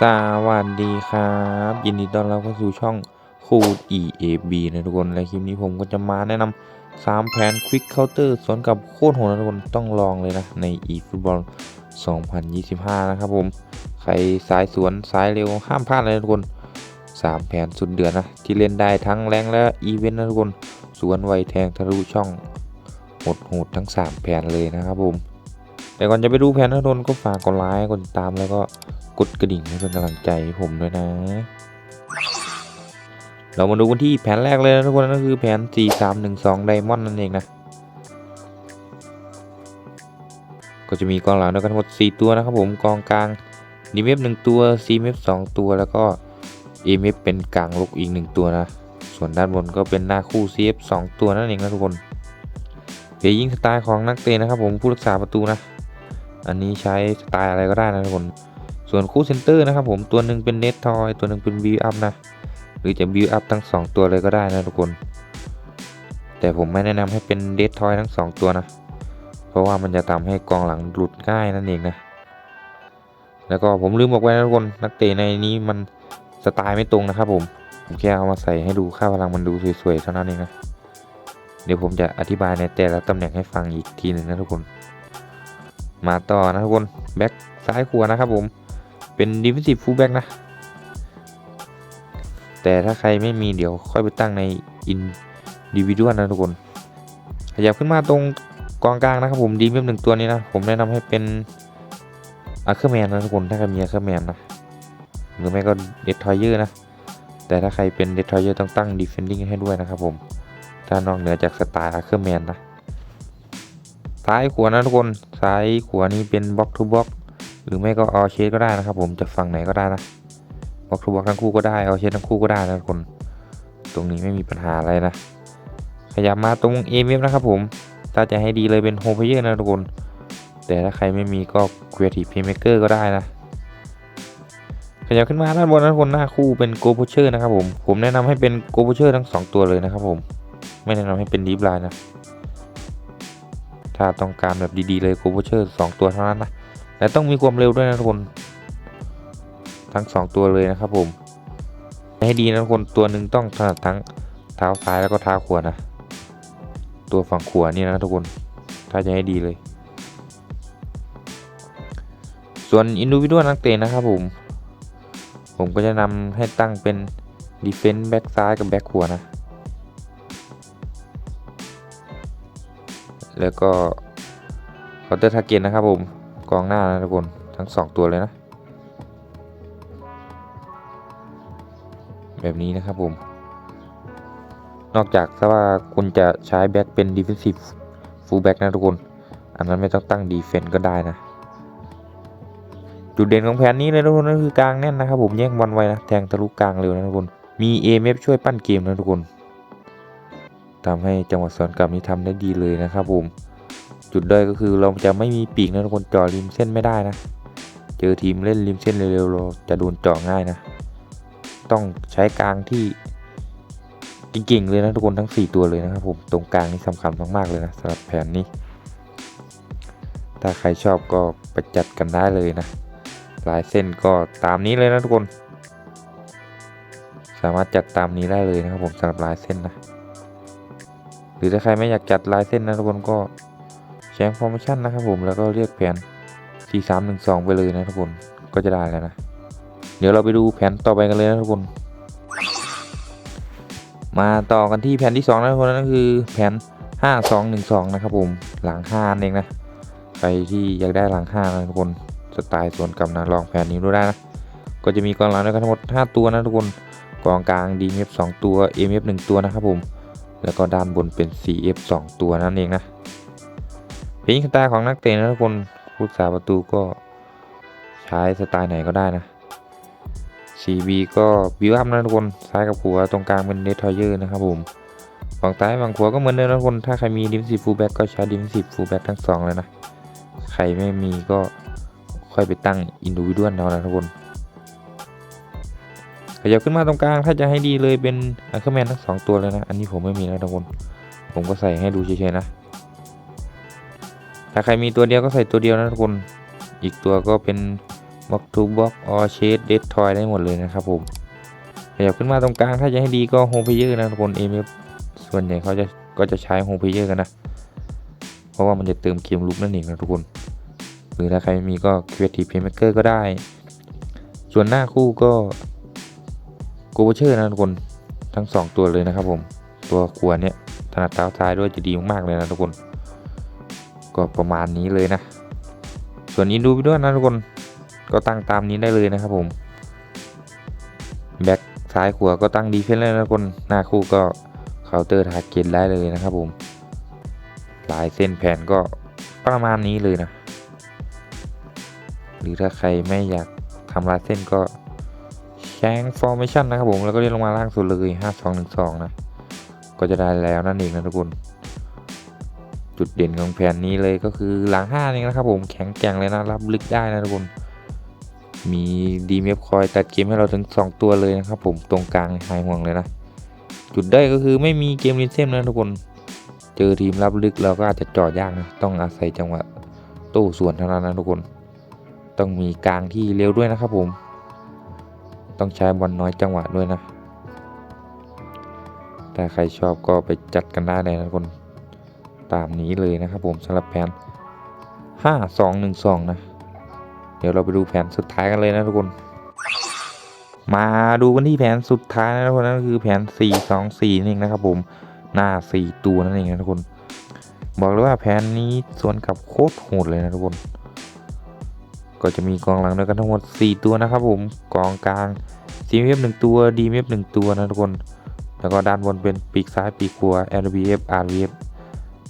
สวัสดีครับ ยินดีต้อนรับเข้าสู่ช่องคูด EAB นะทุกคนและคลิปนี้ผมก็จะมาแนะนำ3แผน Quick Counter สวนกับโคตรโหดนะทุกคนต้องลองเลยนะ ใน eFootball 2025 นะครับผม ใครสายสวนสายเร็วห้ามพลาดเลยนะทุกคน3แผนสุดเดือนนะ ที่เล่นได้ทั้งแรงและอีเวนต์นะทุกคนสวนไวแทงทะลุช่องโหดทั้ง 3 แผนเลยนะครับผมแต่ก่อนจะไปดูแผนนะทุกคนก็ฝากกดไลค์กดติดตามแล้วก็ กดกระดิ่งให้เป็นกำลังใจให้ผมด้วยนะ เรามาดูกันที่แผนแรกเลยนะทุกคนนั่นคือแผน 4312 Diamond นั่นเองนะ ก็จะมีกองหลังด้วยกันทั้งหมด 4 ตัวนะครับผมกองกลาง d m f 1ตัว c m f 2ตัวแล้วก็ a m f เป็นกลางลุกอีก1ตัวนะ ส่วนด้านบนก็เป็นหน้าคู่ cf 2ตัวนั่นเองนะทุกคนเพยยิงสไตล์ของนักเตะนะครับผมผู้รักษาประตูนะ อันนี้ใช้สไตล์อะไรก็ได้นะทุกคน ส่วนคู่เซนเตอร์นะครับผมตัวหนึ่งเป็นเน t ทอยตัวหนึ่งเป็นบิวอัพนะ หรือจะบิวอัพทั้ง 2 ตัวเลยก็ได้นะทุกคน แต่ผมไม่แนะนำให้เป็นเด t ทอยทั้ง 2 ตัวนะ เพราะว่ามันจะทำให้กองหลังหลุดง่ายนั่นเองนะ แล้วก็ผมลืมบอกไว้นะทุกคนนักเตะในนี้มันสไตล์ไม่ตรงนะครับผม ผมแค่เอามาใส่ให้ดูค่าพลังมันดูสวยๆเท่านั้นเองนะ เดี๋ยวผมจะอธิบายในแต่ละตำแหน่งให้ฟังอีกทีหนึ่งนะทุกคน มาต่อนะทุกคนแบ็คซ้ายขวานะครับผม เป็น defensive fullback นะ แต่ถ้าใครไม่มีเดี๋ยวค่อยไปตั้งใน individual นะทุกคน ขยับขึ้นมาตรงกองกลางนะครับผมดีเว็บหนึ่งตัวนี้นะ ผมแนะนำให้เป็นอาร์เคอร์แมนนะทุกคนถ้าใครมีอาร์เคอร์แมนนะหรือไม่ก็เดททอยเยอร์นะ แต่ถ้าใครเป็นเดททอยเยอร์ต้องตั้ง defending ให้ด้วยนะครับผมถ้านอกเหนือจากสไตล์อาร์เคอร์แมนนะซ้ายขวานะทุกคนซ้ายขวานี้เป็นบล็อกทูบล็อก หรือไม่ก็ออเชสก็ได้นะครับผมจะฝั่งไหนก็ได้นะบล็อกทูบล็อกทั้งคู่ก็ได้ออเชสทั้งคู่ก็ได้นะทุกคนตรงนี้ไม่มีปัญหาอะไรนะ ขยับมาตรงเอเมฟนะครับผมถ้าจะให้ดีเลยเป็นโฮเพเยอร์นะทุกคน แต่ถ้าใครไม่มีก็ Creative Playmaker ก็ได้นะขยับขึ้นมาด้านบนนะทุกคนหน้าคู่เป็นโกโ p เชอร์นะครับผม ผมแนะนำให้เป็นโกโ p เชอร์ทั้ง 2 ตัวเลยนะครับผม ไม่แนะนำให้เป็นดีฟไลน์นะ ถ้าต้องการแบบดีๆเลยโกโ p เชอร์สองตัวเท่านั้นนะ และต้องมีความเร็วด้วยนะทุกคน ทั้ง 2 ตัวเลยนะครับผมให้ดีนะทุกคนตัวหนึ่งต้องถนัดทั้งเท้าซ้ายแล้วก็เท้าขวานะ ตัวฝั่งขวานี่นะทุกคน ถ้าจะให้ดีเลย ส่วนอินดิวิ u วนักเตะนะครับผม ผมก็จะนำให้ตั้งเป็นดีเฟน s ์แบ็กซ้ายกับแบ็กขวานะ แล้วก็เคาน์เตอร์ทาร์เก็ตนะครับผม กองหน้านะทุกคนทั้ง2ตัวเลยนะ แบบนี้นะครับผม นอกจากถ้าว่าคุณจะใช้แบ็กเป็น defensive full back นะทุกคน อันนั้นไม่ต้องตั้ง defense ก็ได้นะ จุดเด่นของแผนนี้เลยทุกคนก็คือกลางแน่นนะครับผมแย่งบอลไว้นะแทงทะลุกลางเร็วนะทุกคน มี AMF ช่วยปั้นเกมนะทุกคนทำให้จังหวะสวนกลับนี้ทำได้ดีเลยนะครับผม จุดด้อยก็คือเราจะไม่มีปีกนะทุกคนจ่อริมเส้นไม่ได้นะ เจอทีมเล่นริมเส้นเร็วๆเราจะโดนจ่อง่ายนะ ต้องใช้กลางที่เก่งๆเลยนะทุกคนทั้ง 4 ตัวเลยนะครับผมตรงกลางนี่สำคัญมากๆเลยนะสำหรับแผนนี้ ถ้าใครชอบก็ไปจัดกันได้เลยนะลายเส้นก็ตามนี้เลยนะทุกคน สามารถจัดตามนี้ได้เลยนะครับผมสำหรับลายเส้นนะ หรือถ้าใครไม่อยากจัดลายเส้นนะทุกคนก็ แชร์ฟอร์มชั่นนะครับผมแล้วก็เรียกแผน 4312 ไปเลยนะทุกคนก็จะได้แล้วนะ เดี๋ยวเราไปดูแผนต่อไปกันเลยนะทุกคน มาต่อกันที่แผนที่2นะทุกคนนั่นคือแผน 5212 นะครับผมหลัง5เองนะใครที่อยากได้หลัง5นะทุกคนสไตล์ส่วนกลับนะลองแผนนี้ดูได้นะก็จะมีกองหลังด้วยกันทั้งหมด 5 ตัวนะทุกคนกองกลาง DMF 2 ตัว MF 1 ตัวนะครับผม แล้วก็ด้านบนเป็น CF 2 ตัวนั่นเองนะ พลงสไตล์ของนักเตะนะทุกคนผู้สาประตูก็ใช้สไตล์ไหนก็ได้นะ CB ก็บิวอัพนะทุกคนซ้ายกับขวาตรงกลางเป็นเดททอยเยอร์นะครับผมฝั่งซ้ายฝั่งขวาก็เหมือนเดิมนะทุกคนถ้าใครมีดิฟซีฟูลแบ็กก็ใช้ดิฟซีฟูลแบ็กทั้งสองเลยนะ ใครไม่มีก็ค่อยไปตั้งอินดิวิดวลเอานะทุกคนขยับขึ้นมาตรงกลางถ้าจะให้ดีเลยเป็นอัลเคอร์แมนทั้งสองตัวเลยนะ อันนี้ผมไม่มีนะทุกคน ผมก็ใส่ให้ดูเฉยๆนะ ถ้าใครมีตัวเดียวก็ใส่ตัวเดียวนะทุกคน อีกตัวก็เป็นบล็อกทูบล็อกออเชดเดดทอยได้หมดเลยนะครับผมขยับขึ้นมาตรงกลางถ้าจะให้ดีก็โฮมเพเยอร์นะทุกคนเอ็มส่วนใหญ่เขาจะก็จะใช้โฮมเพเยอร์กันนะ เพราะว่ามันจะเติมเกมลุกนั่นเองนะทุกคน หรือถ้าใครไม่มีก็ Creative Playmaker ก็ได้ ส่วนหน้าคู่ก็โกเชอร์นะทุกคนทั้ง 2 ตัวเลยนะครับผม ตัวครัวเนี่ยถนัดเท้าซ้ายด้วยจะดีมากๆเลยนะทุกคน ก็ประมาณนี้เลยนะ ส่วนอินดูวิด้วยนะทุกคนก็ตั้งตามนี้ได้เลยนะครับผมแบ็คซ้ายขวาก็ตั้งดีเฟนส์เลยนะทุกคนหน้าคู่ก็เคาน์เตอร์ทาร์เก็ตได้เลยนะครับผมลายเส้นแผนก็ประมาณนี้เลยนะ หรือถ้าใครไม่อยากทำลายเส้นก็แชงฟอร์เมชันนะครับผมแล้วก็เลื่อนลงมาล่างสุดเลย 5212 นะ ก็จะได้แล้วนั่นเองนะทุกคน จุดเด่นของแผนนี้เลยก็คือหลัง5นี่นะครับผมแข็งแกร่งเลยนะรับลึกได้นะทุกคนมีดีเมฟคอยตัดเกมให้เราถึง 2 ตัวเลยนะครับผมตรงกลางหายห่วงเลยนะ จุดได้ก็คือไม่มีเกมรินเซมนะทุกคน เจอทีมรับลึกเราก็อาจจะจอดยากนะต้องอาศัยจังหวะโต้สวนเท่านั้นนะทุกคน ต้องมีกลางที่เร็วด้วยนะครับผม ต้องใช้บอลน้อยจังหวะด้วยนะถ้าใครชอบก็ไปจัดกันได้เลยนะทุกคน ตามนี้เลยนะครับผมสำหรับแผน 5 2 1 2 นะ เดี๋ยวเราไปดูแผนสุดท้ายกันเลยนะทุกคน มาดูกันที่แผนสุดท้ายนะทุกคนนั่นก็คือแผน 4 2 4นี่เองนะครับผมหน้า 4 ตัวนั่นเองนะทุกคน บอกเลยว่าแผนนี้สวนกับโคตรโหดเลยนะทุกคน ก็จะมีกองหลังด้วยกันทั้งหมด 4 ตัวนะครับผมกองกลาง CMF 1ตัว DMF 1ตัวนะทุกคน แล้วก็ด้านบนเป็นปีกซ้ายปีกขวา LBF RVF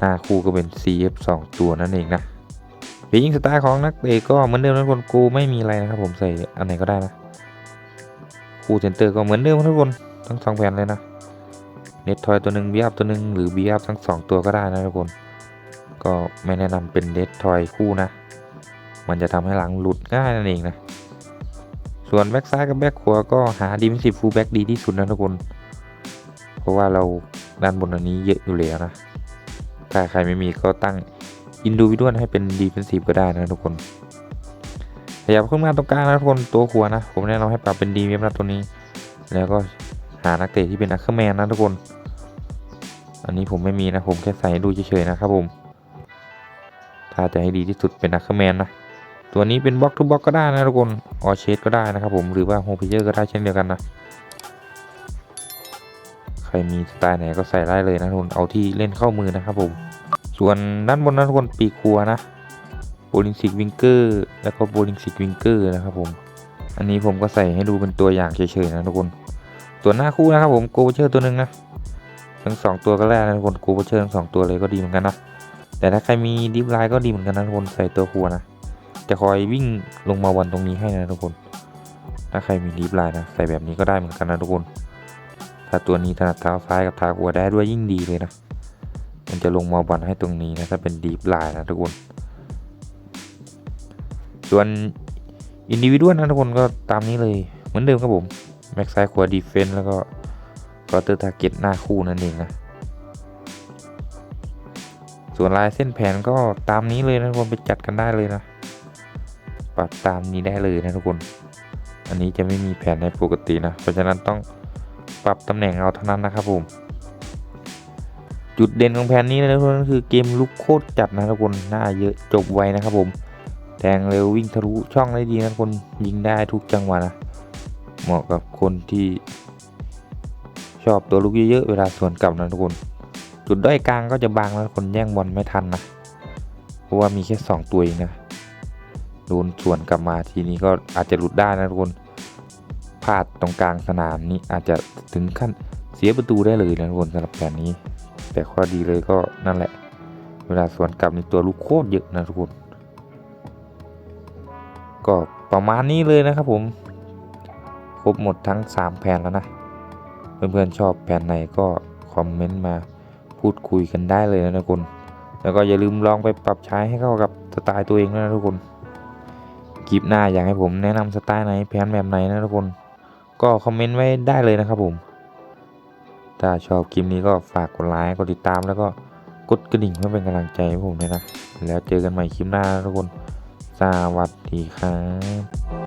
หน้าคู่ก็เป็น CF 2 ตัวนั่นเองนะเพยิงสไตล์ของนักเตะก็เหมือนเดิมนะทุกคนกูไม่มีอะไรนะครับผมใส่อันไหนก็ได้นะคู่เซนเตอร์ก็เหมือนเดิมนะทุกคนทั้งสองแผ่นเลยนะเน็ตทอยตัวหนึ่งบีอัพตัวหนึ่งหรือบีอัพทั้งสองตัวก็ได้นะทุกคน ก็ไม่แนะนำเป็นเน็ตทอยคู่นะ มันจะทำให้หลังหลุดง่ายนั่นเองนะส่วนแบ็กซ้ายกับแบ็กขวาก็หาดีมสิฟูลแบ็กดีที่สุดนะทุกคน เพราะว่าเราด้านบนอันนี้เยอะอยู่แล้วนะ ถ้าใครไม่มีก็ตั้งอินดูวิดวลให้เป็นดีเฟนซีก็ได้นะทุกคนขยับขึ้นมาตรงกลางนะทุกคนตัวขวนะ ผมแนะนำให้ปรับเป็นดีเวฟนะตัวนี้ แล้วก็หานักเตะที่เป็นอัคเคอร์แมนนะทุกคน อันนี้ผมไม่มีนะผมแค่ใส่ดูเฉยๆนะครับผมถ้าจะให้ดีที่สุดเป็นอัคเคอร์แมนนะตัวนี้เป็นบล็อกทุกบล็อกก็ได้นะทุกคนออเชสก็ได้นะครับผมหรือว่าโฮมเพเยอร์ก็ได้เช่นเดียวกันนะ ใครมีสไตล์ไหนก็ใส่ได้เลยนะทุกคนเอาที่เล่นเข้ามือนะครับผม ส่วนด้านบนนะทุกคนปีครัวนะโบลิงซิกวิงเกอร์แล้วก็โบลิงซิกวิงเกอร์นะครับผม อันนี้ผมก็ใส่ให้ดูเป็นตัวอย่างเฉยๆนะทุกคน ตัวหน้าคู่นะครับผมโกเชอร์ตัวหนึ่งนะทั้งสองตัวก็แรกนะทุกคนโกเชอร์ทั้งสองตัวเลยก็ดีเหมือนกันนะแต่ถ้าใครมีดิฟไลน์ก็ดีเหมือนกันนะทุกคนใส่ตัวครัวนะจะคอยวิ่งลงมาวันตรงนี้ให้นะทุกคน ถ้าใครมีดิฟไลน์นะใส่แบบนี้ก็ได้เหมือนกันนะทุกคน ถ้าตัวนี้ถนัดเท้าซ้ายกับเท้าขวาได้ด้วยยิ่งดีเลยนะ มันจะลงมาบอลให้ตรงนี้นะถ้าเป็นดีฟไลน์นะทุกคน ส่วนอินดิวิดวลนะทุกคนก็ตามนี้เลยเหมือนเดิมครับผมแม็กซ้ายขวาดีเฟนส์แล้วก็กอเตอร์ทาร์เก็ตหน้าคู่นั่นเองนะ ส่วนลายเส้นแผนก็ตามนี้เลยนะทุกคนไปจัดกันได้เลยนะปรับตามนี้ได้เลยนะทุกคน อันนี้จะไม่มีแผนในปกตินะ เพราะฉะนั้นต้อง ปรับตำแหน่งเอาเท่านั้นนะครับผม จุดเด่นของแผนนี้นะทุกคนก็คือเกมลุกโคตรจัดนะทุกคนหน้าเยอะจบไวนะครับผมแทงเร็ววิ่งทะลุช่องได้ดีนะทุกคนยิงได้ทุกจังหวะนะเหมาะกับคนที่ ชอบตัวลูกเยอะๆเวลาสวนกลับนะทุกคน จุดด้อยกลางก็จะบางแล้วคนแย่งบอลไม่ทันนะเพราะว่ามีแค่ 2 ตัวเองนะโดนสวนกลับมาทีนี้ก็อาจจะหลุดได้นะทุกคน พลาดตรงกลางสนามนี้อาจจะถึงขั้นเสียประตูได้เลยนะทุกคนสำหรับแผนนี้ แต่ข้อดีเลยก็นั่นแหละ เวลาสวนกลับในตัวลูกโคตรเยอะนะทุกคน ก็ประมาณนี้เลยนะครับผม ครบหมดทั้ง 3 แผ่นแล้วนะ เพื่อนๆชอบแผ่นไหนก็คอมเมนต์มาพูดคุยกันได้เลยนะทุกคน แล้วก็อย่าลืมลองไปปรับใช้ให้เข้ากับสไตล์ตัวเองด้วยนะทุกคนคลิปหน้าอยากให้ผมแนะนำสไตล์ไหนแผนแบบไหนนะทุกคน ก็คอมเมนต์ไว้ได้เลยนะครับผม ถ้าชอบคลิปนี้ก็ฝากกดไลค์กดติดตามแล้วก็กดกระดิ่งเพื่อเป็นกำลังใจให้ผมด้วยนะ แล้วเจอกันใหม่คลิปหน้าทุกคน สวัสดีครับ